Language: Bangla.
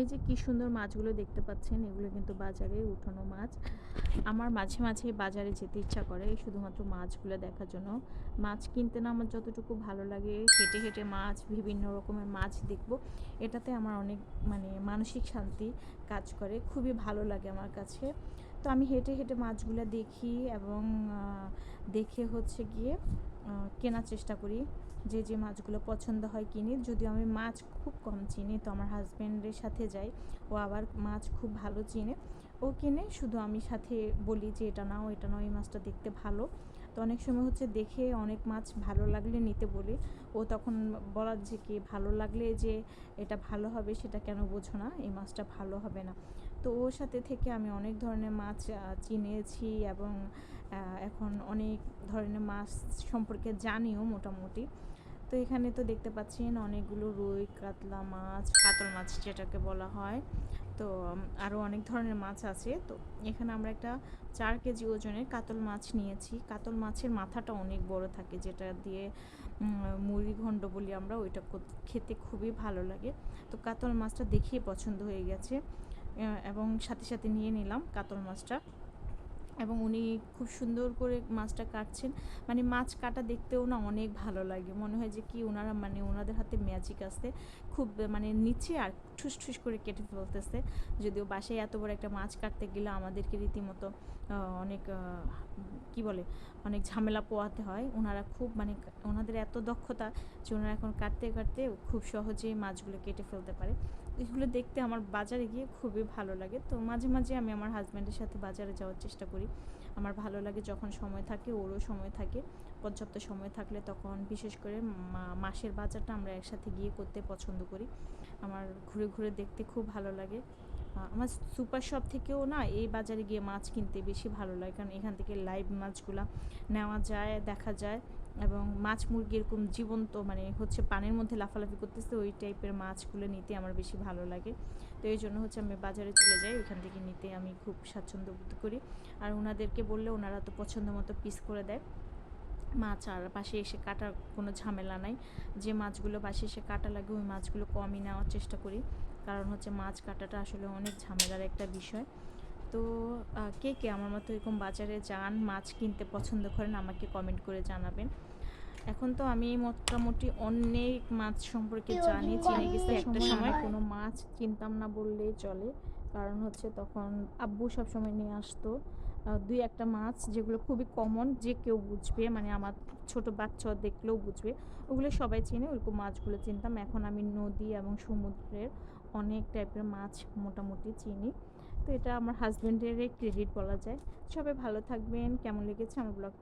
এই যে কি সুন্দর মাছগুলো দেখতে পাচ্ছেন, এগুলো কিন্তু বাজারে উঠানো মাছ। আমার মাঝে মাঝে বাজারে যেতে ইচ্ছা করে শুধুমাত্র মাছগুলো দেখার জন্য। মাছ কিনতে না আমার যতটুকু ভালো লাগে, হেঁটে হেঁটে মাছ, বিভিন্ন রকমের মাছ দেখব। এটাতে আমার অনেক মানে মানসিক শান্তি কাজ করে, খুবই ভালো লাগে আমার কাছে। তো আমি হেঁটে হেঁটে মাছগুলো দেখি এবং দেখে হচ্ছে গিয়ে কেনার চেষ্টা করি যে যে মাছগুলো পছন্দ হয় কিনি। যদিও আমি মাছ খুব কম চিনি, তো আমার হাজব্যান্ডের সাথে যাই। ও আবার মাছ খুব ভালো চিনে। ও কিনে, শুধু আমি সাথে বলি যে, এটা নাও এটা নাও, এই মাছটা দেখতে ভালো। তো অনেক সময় হচ্ছে দেখে অনেক মাছ ভালো লাগলে নিতে বলি। ও তখন বলার যে, কি ভালো লাগলে যে, এটা ভালো হবে, সেটা কেন বোঝো না? এই মাছটা ভালো হবে না। তো ওর সাথে থেকে আমি অনেক ধরনের মাছ চিনেছি এবং এখন অনেক ধরনের মাছ সম্পর্কে জানিও মোটামুটি। তো এখানে তো দেখতে পাচ্ছেন অনেকগুলো রুই, কাতলা মাছ, কাতল মাছ যেটাকে বলা হয়। তো আরও অনেক ধরনের মাছ আছে। তো এখানে আমরা একটা চার কেজি ওজনের কাতল মাছ নিয়েছি। কাতল মাছের মাথাটা অনেক বড় থাকে, যেটা দিয়ে মুড়ি ঘণ্ট বলি আমরা, ওইটা খেতে খুবই ভালো লাগে। তো কাতল মাছটা দেখেই পছন্দ হয়ে গেছে। এবং সাথে সাথে নিয়ে নিলাম কাতল মাছটা। এবং উনি খুব সুন্দর করে মাছটা কাটছেন। মানে মাছ কাটা দেখতেও না অনেক ভালো লাগে। মনে হয় যে কি ওনারা মানে ওনাদের হাতে ম্যাজিক আছে। খুব মানে নিচে আর ঠুস ঠুস করে কেটে ফেলতেছে। যদিও বাসায় এত বড় একটা মাছ কাটতে গেলে আমাদেরকে রীতিমতো অনেক কি বলে, অনেক ঝামেলা পোয়াতে হয়। ওনারা খুব মানে ওনাদের এত দক্ষতা যে ওনারা এখন কাটতে কাটতে খুব সহজেই মাছগুলো কেটে ফেলতে পারে। এগুলো দেখতে আমার বাজারে গিয়ে খুবই ভালো লাগে। তো মাঝে মাঝে আমি আমার হাজব্যান্ডের সাথে বাজারে যাওয়ার চেষ্টা করি। আমার ভালো লাগে যখন সময় থাকে, ওরও সময় থাকে। পর্যাপ্ত সময় থাকলে তখন বিশেষ করে মাসের বাজারটা আমরা একসাথে গিয়ে করতে পছন্দ করি। আমার ঘুরে ঘুরে দেখতে খুব ভালো লাগে। আমার সুপার শপ থেকেও না এই বাজারে গিয়ে মাছ কিনতে বেশি ভালো লাগে। কারণ এখান থেকে লাইভ মাছগুলা নেওয়া যায়, দেখা যায়। এবং মাছ মুরগি এরকম জীবন্ত মানে হচ্ছে পানির মধ্যে লাফালাফি করতেছে, ওই টাইপের মাছগুলো নিতে আমার বেশি ভালো লাগে। তো এই জন্য হচ্ছে আমি বাজারে চলে যাই, ওইখান থেকে নিতে আমি খুব স্বাচ্ছন্দ্য বোধ করি। আর ওনাদেরকে বললে ওনারা তো পছন্দ মতো পিস করে দেয়। মাছ আর পাশে এসে কাটার কোনো ঝামেলা নাই। যে মাছগুলো পাশে এসে কাটা লাগে, ওই মাছগুলো কমই নেওয়ার চেষ্টা করি। কারণ হচ্ছে মাছ কাটাটা আসলে অনেক ঝামেলার একটা বিষয়। তো কে কে আমার মতো এরকম বাজারে যান মাছ কিনতে পছন্দ করেন আমাকে কমেন্ট করে জানাবেন। এখন তো আমি মোটামুটি অনেক মাছ সম্পর্কে জানি চিনে গেছি একটা সময় কোনো মাছ চিনতাম না বললেই চলে। কারণ হচ্ছে তখন আব্বু সবসময় নিয়ে আসতো। দুই একটা মাছ যেগুলো খুবই কমন যে কেউ বুঝবে মানে আমার ছোট বাচ্চা দেখলেও বুঝবে ওগুলো সবাই চিনে ওরকম মাছগুলো চিনতাম। এখন আমি নদী এবং সমুদ্রের অনেক টাইপের মাছ মোটামুটি চিনি। তো এটা আমার হাজব্যান্ডের ক্রেডিট বলা যায়। সবাই ভালো থাকবেন। কেমন লেগেছে আমার ব্লগ